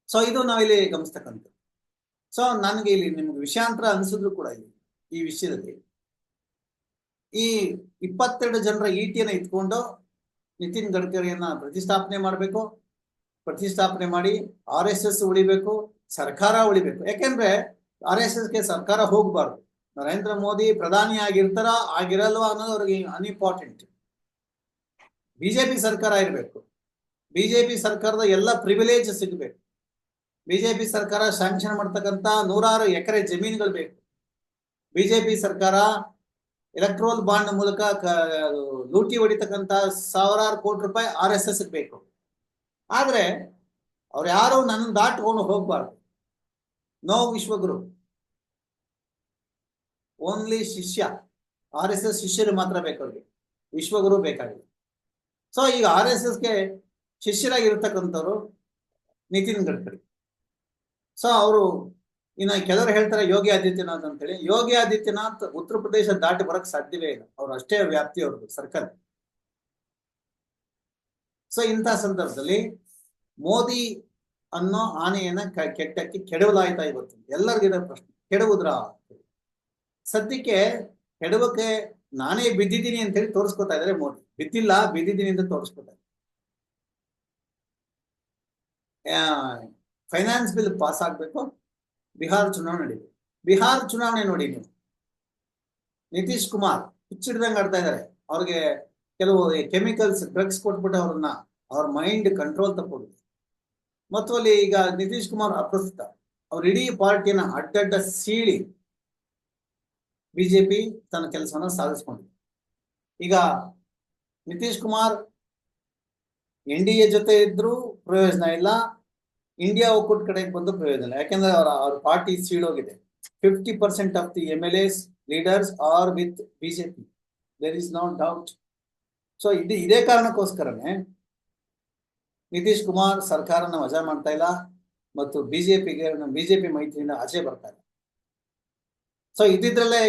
ಸೊ ಇದು ನಾವಿಲ್ಲಿ ಗಮನಿಸ್ತಕ್ಕಂಥ ಸೊ ನನಗೆ ಇಲ್ಲಿ ನಿಮ್ಗೆ ವಿಷಯಾಂತರ ಅನಿಸಿದ್ರು ಕೂಡ ಇಲ್ಲಿ ಈ ವಿಷಯದಲ್ಲಿ ಈ ಇಪ್ಪತ್ತೆರಡು ಜನರ ಈಟಿಯನ್ನು ಇಟ್ಕೊಂಡು ನಿತಿನ್ ಗಡ್ಕರಿಯನ್ನ ಪ್ರತಿಷ್ಠಾಪನೆ ಮಾಡಬೇಕು, ಪ್ರತಿಷ್ಠಾಪನೆ ಮಾಡಿ ಆರ್ ಎಸ್ ಎಸ್ ಉಳಿಬೇಕು, ಸರ್ಕಾರ ಉಳಿಬೇಕು. ಯಾಕೆಂದ್ರೆ ಆರ್ ಎಸ್ ಎಸ್ಗೆ ಸರ್ಕಾರ ಹೋಗಬಾರ್ದು. ನರೇಂದ್ರ ಮೋದಿ ಪ್ರಧಾನಿ ಆಗಿರ್ತಾರ ಆಗಿರಲ್ವಾ ಅನ್ನೋದು ಅವ್ರಿಗೆ ಅನ್ಇಂಪಾರ್ಟೆಂಟ್ ಬಿಜೆಪಿ ಸರ್ಕಾರ ಇರಬೇಕು. ಬಿಜೆಪಿ ಸರ್ಕಾರದ ಎಲ್ಲ ಪ್ರಿವಿಲೇಜ್ ಸಿಗಬೇಕು. ಬಿಜೆಪಿ ಸರ್ಕಾರ ಸ್ಯಾಂಕ್ಷನ್ ಮಾಡ್ತಕ್ಕಂಥ ನೂರಾರು ಎಕರೆ ಜಮೀನುಗಳು ಬೇಕು. ಬಿಜೆಪಿ ಸರ್ಕಾರ ಎಲೆಕ್ಟ್ರೋಲ್ ಬಾಂಡ್ ಮೂಲಕ ಲೂಟಿ ಹೊಡಿತಕ್ಕಂಥ ಸಾವಿರಾರು ಕೋಟಿ ರೂಪಾಯಿ ಆರ್ ಎಸ್ ಎಸ್ ಬೇಕು. ಆದ್ರೆ ಅವ್ರು ಯಾರು ನನ್ನ ದಾಟ್ಕೊಂಡು ಹೋಗ್ಬಾರ್ದು. ನೋ ವಿಶ್ವಗುರು. ಓನ್ಲಿ ಶಿಷ್ಯ. ಆರ್ ಎಸ್ ಎಸ್ ಶಿಷ್ಯರು ಮಾತ್ರ ಬೇಕು ವಿಶ್ವಗುರು ಬೇಕಾಗಿಲ್ಲ ಸೊ ಈಗ ಆರ್ ಎಸ್ ಎಸ್ಗೆ ಶಿಷ್ಯರಾಗಿರ್ತಕ್ಕಂಥವ್ರು ನಿತಿನ್ ಗಡ್ಕರಿ. ಸೊ ಅವರು ಇನ್ನು ಕೆಲವರು ಹೇಳ್ತಾರೆ ಯೋಗಿ ಆದಿತ್ಯನಾಥ್ ಅಂತ ಹೇಳಿ ಯೋಗಿ ಆದಿತ್ಯನಾಥ್ ಉತ್ತರ ಪ್ರದೇಶ ದಾಟಿ ಬರಕ್ ಸಾಧ್ಯವೇ ಇಲ್ಲ. ಅವ್ರು ಅಷ್ಟೇ ವ್ಯಾಪ್ತಿ ಅವ್ರದ್ದು, ಸರ್ಕಲ್. ಸೊ ಇಂತಹ ಸಂದರ್ಭದಲ್ಲಿ ಮೋದಿ ಅನ್ನೋ ಆನೆಯನ್ನ ಕೆಟ್ಟಕ್ಕೆ ಕೆಡವಲಾಯ್ತಾ ಇವತ್ತು. ಎಲ್ಲರಿಗಿದ ಪ್ರಶ್ನೆ. ಕೆಡವುದ್ರ? ಸದ್ಯಕ್ಕೆ ಕೆಡವಕ್ಕೆ ನಾನೇ ಬಿದ್ದಿದ್ದೀನಿ ಅಂತ ಹೇಳಿ ತೋರಿಸ್ಕೊತಾ ಇದಾರೆ ಮೋದಿ. ಬಿದ್ದಿಲ್ಲ, ಬಿದ್ದಿದ್ದೀನಿ ಅಂತ ತೋರಿಸ್ಕೊತಾ ಫೈನಾನ್ಸ್ ಬಿಲ್ ಪಾಸ್ ಆಗ್ಬೇಕು. ಬಿಹಾರ್ ಚುನಾವಣೆ ನಡೀಬೇಕು. ಬಿಹಾರ್ ಚುನಾವಣೆ ನೋಡಿ ನೀವು. ನಿತೀಶ್ ಕುಮಾರ್ ಹುಚ್ಚಿಡ್ದಂಗೆ ಆಡ್ತಾ ಇದ್ದಾರೆ. ಅವ್ರಿಗೆ ಕೆಲವು ಕೆಮಿಕಲ್ಸ್ ಡ್ರಗ್ಸ್ ಕೊಟ್ಬಿಟ್ಟು ಅವ್ರನ್ನ ಅವ್ರ ಮೈಂಡ್ ಕಂಟ್ರೋಲ್ ತಪ್ಪೋಗಿದೆ ಮತ್ತು ಅಲ್ಲಿ ಈಗ ನಿತೀಶ್ ಕುಮಾರ್ ಅಪ್ರಸ್ತುತ. ಅವ್ರ ಇಡೀ ಪಾರ್ಟಿನ ಅಡ್ಡಡ್ಡ ಸೀಳಿ ಬಿಜೆಪಿ ತನ್ನ ಕೆಲಸವನ್ನು ಸಾಧಿಸಿಕೊಂಡಿದೆ. ಈಗ Nitish Kumar N D A ಜೊತೆ ಇದ್ರೂ ಪ್ರಯೋಜನ ಇಲ್ಲ, ಇಂಡಿಯಾ ಒಕ್ಕೂಟ ಕಡೆಗೆ ಬಂದು ಪ್ರಯೋಜನ ಇಲ್ಲ. ಯಾಕೆಂದ್ರೆ ಅವರ, ಅವ್ರ party ಸೀಳೋಗಿದೆ. Fifty percent of the M L S leaders are with BJP. There is no doubt so ಇದು ಇದೇ ಕಾರಣಕ್ಕೋಸ್ಕರನೇ ನಿತೀಶ್ ಕುಮಾರ್ ಸರ್ಕಾರನ ವಜಾ ಮಾಡ್ತಾ ಇಲ್ಲ ಮತ್ತು ಬಿಜೆಪಿಗೆ, ಬಿಜೆಪಿ ಮೈತ್ರಿಯಿಂದ ಆಚೆ ಬರ್ತಾ ಇಲ್ಲ. ಸೊ ಇದ್ದಿದ್ರಲ್ಲೇ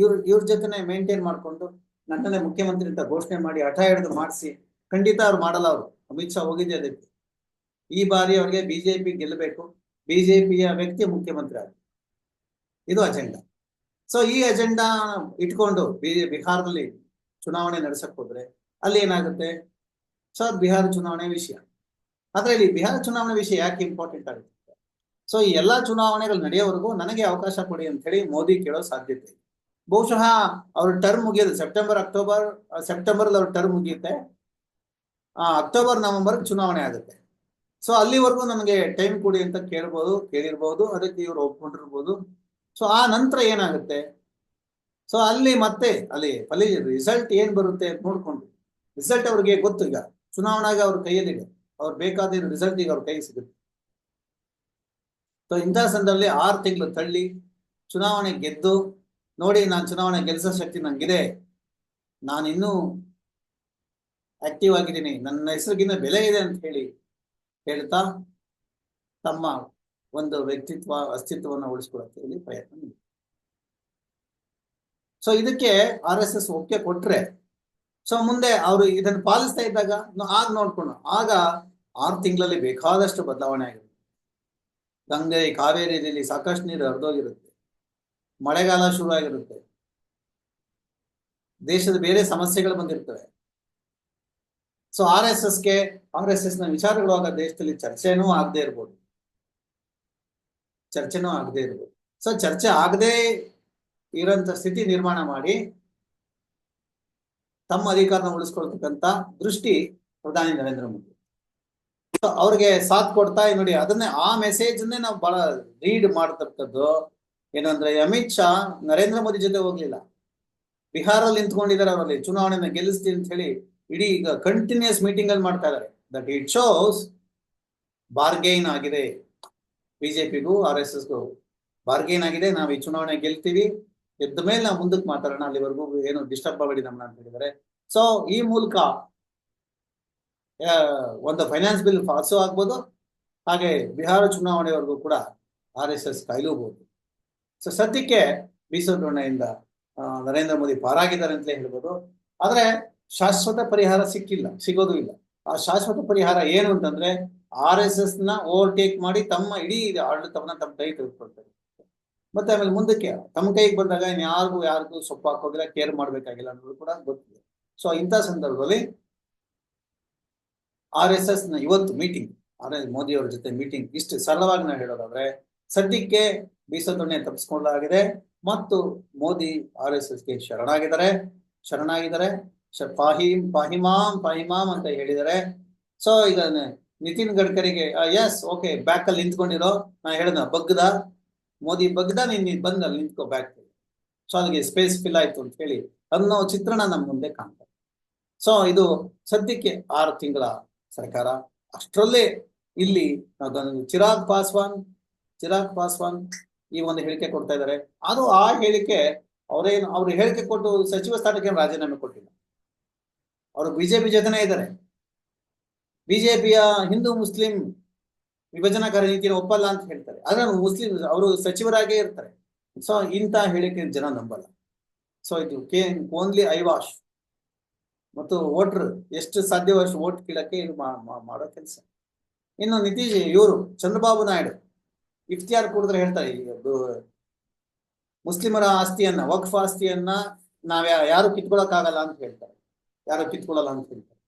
ಇವ್ರ ಇವ್ರ ಜೊತೆನೆ ಮೇಂಟೈನ್ ಮಾಡ್ಕೊಂಡು ನನ್ನನ್ನೇ ಮುಖ್ಯಮಂತ್ರಿ ಅಂತ ಘೋಷಣೆ ಮಾಡಿ ಹಠ ಹಿಡಿದು ಮಾಡಿಸಿ, ಖಂಡಿತ ಅವ್ರು ಮಾಡಲ್ಲ ಅವರು. ಅಮಿತ್ ಶಾ ಹೋಗಿದ್ದೆ ಅದಕ್ಕೆ. ಈ ಬಾರಿ ಅವ್ರಿಗೆ ಬಿಜೆಪಿ ಗೆಲ್ಲಬೇಕು. ಬಿಜೆಪಿಯ ವ್ಯಕ್ತಿ ಮುಖ್ಯಮಂತ್ರಿ ಆಗ ಇದು ಅಜೆಂಡಾ ಸೊ ಈ ಅಜೆಂಡಾ ಇಟ್ಕೊಂಡು ಬಿಹಾರದಲ್ಲಿ ಚುನಾವಣೆ ನಡೆಸಕ್ ಹೋದ್ರೆ ಅಲ್ಲಿ ಏನಾಗುತ್ತೆ? ಸೊ ಬಿಹಾರ ಚುನಾವಣೆ ವಿಷಯ. ಆದ್ರೆ ಇಲ್ಲಿ ಬಿಹಾರ ಚುನಾವಣೆ ವಿಷಯ ಯಾಕೆ ಇಂಪಾರ್ಟೆಂಟ್ ಆಗುತ್ತೆ? ಸೊ ಈ ಎಲ್ಲಾ ಚುನಾವಣೆಗಳು ನಡೆಯೋವರೆಗೂ ನನಗೆ ಅವಕಾಶ ಕೊಡಿ ಅಂತ ಹೇಳಿ ಮೋದಿ ಕೇಳೋ ಸಾಧ್ಯತೆ ಬಹುಶಃ ಅವ್ರ ಟರ್ಮ್ ಮುಗಿಯೋದು ಸೆಪ್ಟೆಂಬರ್ ಅಕ್ಟೋಬರ್ ಸೆಪ್ಟೆಂಬರ್ ಅವ್ರ ಟರ್ಮ್ ಮುಗಿಯುತ್ತೆ. ಅಕ್ಟೋಬರ್ ನವೆಂಬರ್ ಚುನಾವಣೆ ಆಗುತ್ತೆ. ಸೊ ಅಲ್ಲಿವರೆಗೂ ನನಗೆ ಟೈಮ್ ಕೊಡಿ ಅಂತ ಕೇಳ್ಬೋದು, ಕೇಳಿರ್ಬೋದು. ಅದಕ್ಕೆ ಇವ್ರು ಒಪ್ಕೊಂಡಿರ್ಬೋದು. ಸೊ ಆ ನಂತರ ಏನಾಗುತ್ತೆ? ಸೊ ಅಲ್ಲಿ ಮತ್ತೆ, ಅಲ್ಲಿ ಫಲಿ ರಿಸಲ್ಟ್ ಏನ್ ಬರುತ್ತೆ ಅಂತ ನೋಡ್ಕೊಂಡು ರಿಸಲ್ಟ್ ಅವ್ರಿಗೆ ಗೊತ್ತು ಈಗ. ಚುನಾವಣೆಗೆ ಅವ್ರ ಕೈಯಲ್ಲಿದೆ. ಅವ್ರು ಬೇಕಾದ ರಿಸಲ್ಟ್ ಈಗ ಅವ್ರ ಕೈ ಸಿಗುತ್ತೆ. ಸೊ ಇಂಥ ಸಂದರ್ಭದಲ್ಲಿ ಆರು ತಿಂಗಳು ತಳ್ಳಿ ಚುನಾವಣೆ ಗೆದ್ದು ನೋಡಿ ನಾನು ಚುನಾವಣೆ ಗೆಲ್ಲಿಸೋ ಶಕ್ತಿ ನನಗಿದೆ ನಾನು ಇನ್ನೂ ಆಕ್ಟಿವ್ ಆಗಿದ್ದೀನಿ. ನನ್ನ ಹೆಸರಿಗಿನ್ನ ಬೆಲೆ ಇದೆ ಅಂತ ಹೇಳಿ ಹೇಳ್ತಾ ತಮ್ಮ ಒಂದು ವ್ಯಕ್ತಿತ್ವ, ಅಸ್ತಿತ್ವವನ್ನು ಉಳಿಸ್ಕೊಳ್ಳೋಕೆ ಇಲ್ಲಿ ಪ್ರಯತ್ನ ಸೊ ಇದಕ್ಕೆ ಆರ್ ಎಸ್ ಎಸ್ ಒಪ್ಪಿಗೆ ಕೊಟ್ರೆ ಸೊ ಮುಂದೆ ಅವರು ಇದನ್ನು ಪಾಲಿಸ್ತಾ ಇದ್ದಾಗ, ಆಗ ನೋಡ್ಕೊಂಡು ಆಗ ಆರು ತಿಂಗಳಲ್ಲಿ ಬೇಕಾದಷ್ಟು ಬದಲಾವಣೆ ಆಗಿರುತ್ತೆ ಗಂಗೆ ಕಾವೇರಿ ಸಾಕಷ್ಟು ನೀರು ಹರಿದೋಗಿರುತ್ತೆ. ಮಳೆಗಾಲ ಶುರು ಆಗಿರುತ್ತೆ ದೇಶದ ಬೇರೆ ಸಮಸ್ಯೆಗಳು ಬಂದಿರ್ತವೆ. ಸೊ ಆರ್ ಎಸ್ ಎಸ್ಗೆ ಆರ್ ಎಸ್ ಎಸ್ನ ವಿಚಾರಗಳು ಆಗ ದೇಶದಲ್ಲಿ ಚರ್ಚೆನೂ ಆಗದೆ ಇರ್ಬೋದು. ಚರ್ಚೆನೂ ಆಗದೆ ಇರ್ಬೋದು. ಸೊ ಚರ್ಚೆ ಆಗದೆ ಇರೋಂಥ ಸ್ಥಿತಿ ನಿರ್ಮಾಣ ಮಾಡಿ ತಮ್ಮ ಅಧಿಕಾರನ ಉಳಿಸ್ಕೊಳ್ತಕ್ಕಂತ ದೃಷ್ಟಿ ಪ್ರಧಾನಿ ನರೇಂದ್ರ ಮೋದಿ. ಅವ್ರಿಗೆ ಸಾಥ್ ಕೊಡ್ತಾ ನೋಡಿ. ಅದನ್ನೇ ಆ ಮೆಸೇಜ್ ನಾವು ಬಹಳ ರೀಡ್ ಮಾಡತಕ್ಕದ್ದು ಏನಂದ್ರೆ ಅಮಿತ್ ಶಾ ನರೇಂದ್ರ ಮೋದಿ ಜೊತೆ ಹೋಗ್ಲಿಲ್ಲ. ಬಿಹಾರಲ್ಲಿ ನಿಂತ್ಕೊಂಡಿದ್ದಾರೆ ಅವರಲ್ಲಿ. ಚುನಾವಣೆನ ಗೆಲ್ಲಿಸ್ತೀನಿ ಅಂತ ಹೇಳಿ ಇಡೀ ಈಗ ಕಂಟಿನ್ಯೂಸ್ ಮೀಟಿಂಗ್ ಅಲ್ಲಿ ಮಾಡ್ತಾ ಇದ್ದಾರೆ ದಟ್ ಇಟ್ ಶೋಸ್ ಬಾರ್ಗೈನ್ ಆಗಿದೆ. ಬಿಜೆಪಿಗೂ ಆರ್ ಎಸ್ ಎಸ್ಗೂ ಬಾರ್ಗೈನ್ ಆಗಿದೆ. ನಾವು ಈ ಚುನಾವಣೆ ಗೆಲ್ತೀವಿ. ಎದ್ದ ಮೇಲೆ ನಾವು ಮುಂದಕ್ಕೆ ಮಾತಾಡೋಣ. ಅಲ್ಲಿವರೆಗೂ ಏನು ಡಿಸ್ಟರ್ಬ್ ಆಗಬೇಡಿ ನಮ್ಮನ್ನ ಅಂತ ಹೇಳಿದ್ದಾರೆ. ಸೊ ಈ ಮೂಲಕ ಒಂದು ಫೈನಾನ್ಸ್ ಬಿಲ್ ಪಾಸು ಆಗ್ಬೋದು. ಹಾಗೆ ಬಿಹಾರ ಚುನಾವಣೆವರೆಗೂ ಕೂಡ ಆರ್ ಎಸ್ ಎಸ್ ಕಾಯ್ಲೂಬಹುದು ಸೊ ಸದ್ಯಕ್ಕೆ ಬೀಸೋಡ್ಣೆಯಿಂದ ನರೇಂದ್ರ ಮೋದಿ ಪಾರಾಗಿದ್ದಾರೆ ಅಂತಲೇ ಹೇಳ್ಬೋದು. ಆದ್ರೆ ಶಾಶ್ವತ ಪರಿಹಾರ ಸಿಕ್ಕಿಲ್ಲ, ಸಿಗೋದು ಇಲ್ಲ. ಆ ಶಾಶ್ವತ ಪರಿಹಾರ ಏನು ಅಂತಂದ್ರೆ ಆರ್ ಎಸ್ ಎಸ್ನ ಓವರ್ಟೇಕ್ ಮಾಡಿ ತಮ್ಮ ಇಡೀ ಆಡಳಿತವನ್ನ ತಮ್ಮ ಕೈ ತೆಗೆದುಕೊಳ್ತಾರೆ. ಮತ್ತೆ ಆಮೇಲೆ ಮುಂದಕ್ಕೆ ತಮ್ಮ ಕೈಗೆ ಬಂದಾಗ ಇನ್ಯಾರಿಗೂ ಯಾರಿಗೂ ಯಾರಿಗೂ ಸೊಪ್ಪು ಹಾಕೋದಿಲ್ಲ ಕೇರ್ ಮಾಡ್ಬೇಕಾಗಿಲ್ಲ ಅನ್ನೋದು ಕೂಡ ಗೊತ್ತಿದೆ. ಸೊ ಇಂಥ ಸಂದರ್ಭದಲ್ಲಿ ಆರ್ ಎಸ್ ಎಸ್ನ ಇವತ್ತು ಮೀಟಿಂಗ್ ಆರ್ ಮೋದಿ ಅವರ ಜೊತೆ ಮೀಟಿಂಗ್ ಇಷ್ಟು ಸರಳವಾಗಿ ನಾವು ಹೇಳೋದಾದ್ರೆ, ಸದ್ಯಕ್ಕೆ ಬೀಸದೊಣ್ಣೆ ತಪ್ಪಿಸ್ಕೊಳ್ಳಲಾಗಿದೆ ಮತ್ತು ಮೋದಿ ಆರ್ ಎಸ್ ಎಸ್ಗೆ ಶರಣಾಗಿದ್ದಾರೆ. ಶರಣಾಗಿದ್ದಾರೆ ಪಾಹಿಂ, ಪಾಹಿಮಾಂ ಪಾಹಿಮಾಂ ಅಂತ ಹೇಳಿದ್ದಾರೆ. ಸೊ ಈಗ ನಿತಿನ್ ಗಡ್ಕರಿಗೆ ಎಸ್ ಓಕೆ ಬ್ಯಾಕ್ ಅಲ್ಲಿ ನಿಂತ್ಕೊಂಡಿರೋ, ನಾ ಹೇಳ್ದ ಬಗ್ಗದ, ಮೋದಿ ಬಗ್ಗದ, ನೀನ್ ಬಂದ್ ಅಲ್ಲಿ ನಿಂತ್ಕೋ ಬ್ಯಾಕ್ ಸೊ ಅಲ್ಲಿಗೆ ಸ್ಪೇಸ್ ಫಿಲ್ ಆಯ್ತು ಅಂತ ಹೇಳಿ, ಅನ್ನೋ ಚಿತ್ರಣ ನಮ್ಮ ಮುಂದೆ ಕಾಣ್ತಾರೆ ಸೊ ಇದು ಸದ್ಯಕ್ಕೆ ಆರು ತಿಂಗಳ ಸರ್ಕಾರ ಅಷ್ಟರಲ್ಲೇ ಇಲ್ಲಿ ಚಿರಾಗ್ ಪಾಸ್ವಾನ್ ಚಿರಾಗ್ ಪಾಸ್ವಾನ್ ಈ ಒಂದು ಹೇಳಿಕೆ ಕೊಡ್ತಾ ಇದ್ದಾರೆ. ಅದು ಆ ಹೇಳಿಕೆ ಅವರೇನು, ಅವ್ರು ಹೇಳಿಕೆ ಕೊಟ್ಟು ಸಚಿವ ಸ್ಥಾನಕ್ಕೆ ರಾಜೀನಾಮೆ ಕೊಟ್ಟಿಲ್ಲ. ಅವರು ಬಿಜೆಪಿ ಜೊತೆನೇ ಇದ್ದಾರೆ. ಬಿಜೆಪಿಯ ಹಿಂದೂ ಮುಸ್ಲಿಂ ವಿಭಜನಾಕಾರಿ ನೀತಿಯನ್ನು ಒಪ್ಪಲ್ಲ ಅಂತ ಹೇಳ್ತಾರೆ. ಆದ್ರೆ ಮುಸ್ಲಿಂ, ಅವರು ಸಚಿವರಾಗೇ ಇರ್ತಾರೆ. ಸೊ ಇಂತಹ ಹೇಳಿಕೆ ಜನ ನಂಬಲ್ಲ. ಸೊ ಇದು ಕೆ ಓನ್ಲಿ ಐವಾಶ್. ಮತ್ತು ವೋಟರ್ ಎಷ್ಟು ಸಾಧ್ಯವಷ್ಟು ವೋಟ್ ಕೀಳಕ್ಕೆ ಇದು ಮಾಡೋ ಕೆಲಸ. ಇನ್ನು ನಿತೀಶ್, ಇವರು ಚಂದ್ರಬಾಬು ನಾಯ್ಡು, ಇಫ್ತಿಯಾರ್ ಕುಡಿದ್ರೆ ಹೇಳ್ತಾರೆ ಮುಸ್ಲಿಮರ ಆಸ್ತಿಯನ್ನ, ವಕ್ಫ್ ಆಸ್ತಿಯನ್ನ ನಾವ್ ಯಾರು ಕಿತ್ಕೊಳಕ್ಕಾಗಲ್ಲ ಅಂತ ಹೇಳ್ತಾರೆ. ಯಾರು ಕಿತ್ಕೊಳ್ಳಲ್ಲ ಅಂತ ಹೇಳ್ತಾರೆ.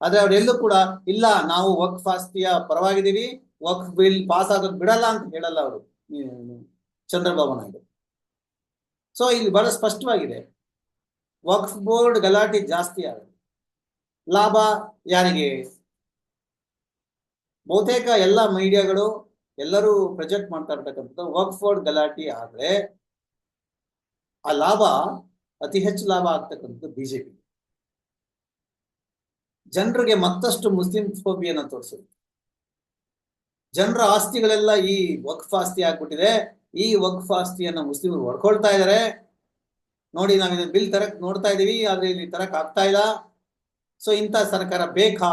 ಆದ್ರೆ ಅವರೆಲ್ಲೂ ಕೂಡ, ಇಲ್ಲ, ನಾವು ವಕ್ಫ್ ಆಸ್ತಿಯ ಪರವಾಗಿದ್ದೀವಿ, ವಕ್ಫ್ ಬಿಲ್ ಪಾಸ್ ಆಗೋದ್ ಬಿಡಲ್ಲ ಅಂತ ಹೇಳಲ್ಲ ಅವರು ಚಂದ್ರಬಾಬು ನಾಯ್ಡು. ಸೊ ಇಲ್ಲಿ ಬಹಳ ಸ್ಪಷ್ಟವಾಗಿದೆ. ವಕ್ಫ್ ಬೋರ್ಡ್ ಗಲಾಟೆ ಜಾಸ್ತಿ ಆಗುತ್ತೆ. ಲಾಭ ಯಾರಿಗೆ? ಬಹುತೇಕ ಎಲ್ಲ ಮೀಡಿಯಾಗಳು ಎಲ್ಲರೂ ಪ್ರೊಜೆಕ್ಟ್ ಮಾಡ್ತಾ ಇರ್ತಕ್ಕಂಥದ್ದು ವರ್ಕ್ ಫಾರ್ ಗಲಾಟಿ ಆದ್ರೆ ಆ ಲಾಭ, ಅತಿ ಹೆಚ್ಚು ಲಾಭ ಆಗ್ತಕ್ಕಂಥದ್ದು ಬಿಜೆಪಿ. ಜನರಿಗೆ ಮತ್ತಷ್ಟು ಮುಸ್ಲಿಂ ಫೋಬಿಯನ್ನ ತೋರಿಸುತ್ತೆ. ಜನರ ಆಸ್ತಿಗಳೆಲ್ಲ ಈ ವಕ್ಫ್ ಆಸ್ತಿ ಆಗ್ಬಿಟ್ಟಿದೆ. ಈ ವಕ್ಫ್ ಆಸ್ತಿಯನ್ನ ಮುಸ್ಲಿಮರು ಹೊಡ್ಕೊಳ್ತಾ ಇದ್ದಾರೆ ನೋಡಿ ನಾವ್ ಇದನ್ನ ಬಿಲ್ ತರಕ್ ನೋಡ್ತಾ ಇದೀವಿ, ಆದ್ರೆ ಇಲ್ಲಿ ತರಕ್ ಆಗ್ತಾ ಇಲ್ಲ. ಸೊ ಇಂಥ ಸರ್ಕಾರ ಬೇಕಾ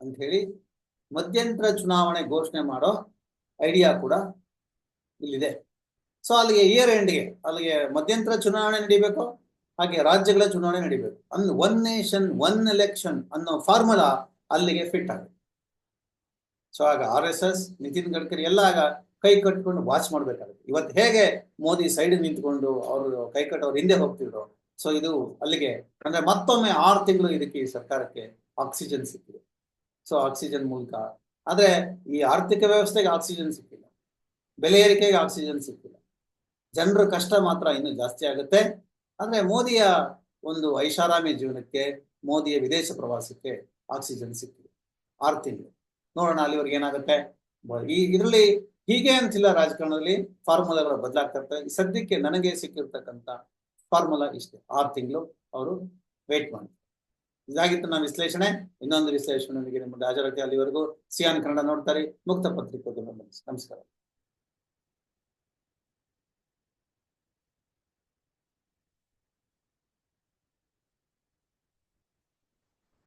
ಅಂತ ಹೇಳಿ ಮಧ್ಯಂತರ ಚುನಾವಣೆ ಘೋಷಣೆ ಮಾಡೋ ಐಡಿಯಾ ಕೂಡ ಇಲ್ಲಿದೆ. ಸೊ ಅಲ್ಲಿಗೆ ಇಯರ್ ಎಂಡ್ಗೆ ಅಲ್ಲಿಗೆ ಮಧ್ಯಂತರ ಚುನಾವಣೆ ನಡಿಬೇಕು, ಹಾಗೆ ರಾಜ್ಯಗಳ ಚುನಾವಣೆ ನಡಿಬೇಕು. ಅನ್ ಒನ್ ನೇಷನ್ ಒನ್ ಎಲೆಕ್ಷನ್ ಅನ್ನೋ ಫಾರ್ಮುಲಾ ಅಲ್ಲಿಗೆ ಫಿಟ್ ಆಗುತ್ತೆ ಸೊ ಆಗ R S S Nitin Gadkari ಎಲ್ಲ ಆಗ ಕೈ ಕಟ್ಕೊಂಡು ವಾಚ್ ಮಾಡ್ಬೇಕಾಗುತ್ತೆ. ಇವತ್ತು ಹೇಗೆ ಮೋದಿ ಸೈಡ್ ನಿಂತ್ಕೊಂಡು ಅವರು ಕೈ ಕಟ್ಟೋರು ಹಿಂದೆ ಹೋಗ್ತಿದ್ರು ಸೊ ಇದು ಅಲ್ಲಿಗೆ, ಅಂದ್ರೆ ಮತ್ತೊಮ್ಮೆ ಆರು ತಿಂಗಳು ಇದಕ್ಕೆ ಸರ್ಕಾರಕ್ಕೆ ಆಕ್ಸಿಜನ್ ಸಿಕ್ಕಿದೆ. ಸೊ ಆಕ್ಸಿಜನ್ ಮೂಲಕ. ಆದ್ರೆ ಈ ಆರ್ಥಿಕ ವ್ಯವಸ್ಥೆಗೆ ಆಕ್ಸಿಜನ್ ಸಿಕ್ಕಿಲ್ಲ. ಬೆಲೆ ಏರಿಕೆಗೆ ಆಕ್ಸಿಜನ್ ಸಿಕ್ಕಿಲ್ಲ. ಜನರ ಕಷ್ಟ ಮಾತ್ರ ಇನ್ನೂ ಜಾಸ್ತಿ ಆಗುತ್ತೆ. ಅಂದ್ರೆ ಮೋದಿಯ ಒಂದು ಐಷಾರಾಮಿ ಜೀವನಕ್ಕೆ, ಮೋದಿಯ ವಿದೇಶ ಪ್ರವಾಸಕ್ಕೆ ಆಕ್ಸಿಜನ್ ಸಿಕ್ಕಿದೆ. ಆರು ತಿಂಗಳು. ನೋಡೋಣ ಅಲ್ಲಿವರೆಗೆ ಏನಾಗುತ್ತೆ. ಈ ಇದರಲ್ಲಿ ಹೀಗೆ ಅಂತಿಲ್ಲ ರಾಜಕಾರಣದಲ್ಲಿ ಫಾರ್ಮುಲಾಗಳು ಬದಲಾಗ್ತಾ ಇರ್ತವೆ. ಸದ್ಯಕ್ಕೆ ನನಗೆ ಸಿಕ್ಕಿರ್ತಕ್ಕಂಥ ಫಾರ್ಮುಲಾ ಇಷ್ಟೇ. ಆರು ತಿಂಗಳು ಅವರು ವೇಟ್ ಮಾಡಿ ಇದಾಗಿತ್ತು ನಮ್ಮ ವಿಶ್ಲೇಷಣೆ. ಇನ್ನೊಂದು ವಿಶ್ಲೇಷಣೆ ನಿಮ್ಮ ಹಾಜರಾಗಿ ಅಲ್ಲಿವರೆಗೂ ಸಿಯಾನ್ ಕನ್ನಡ ನೋಡ್ತಾರೆ. ಮುಕ್ತ ಪತ್ರಿಕೋದ್ಯಮ ನಮಸ್ಕಾರ.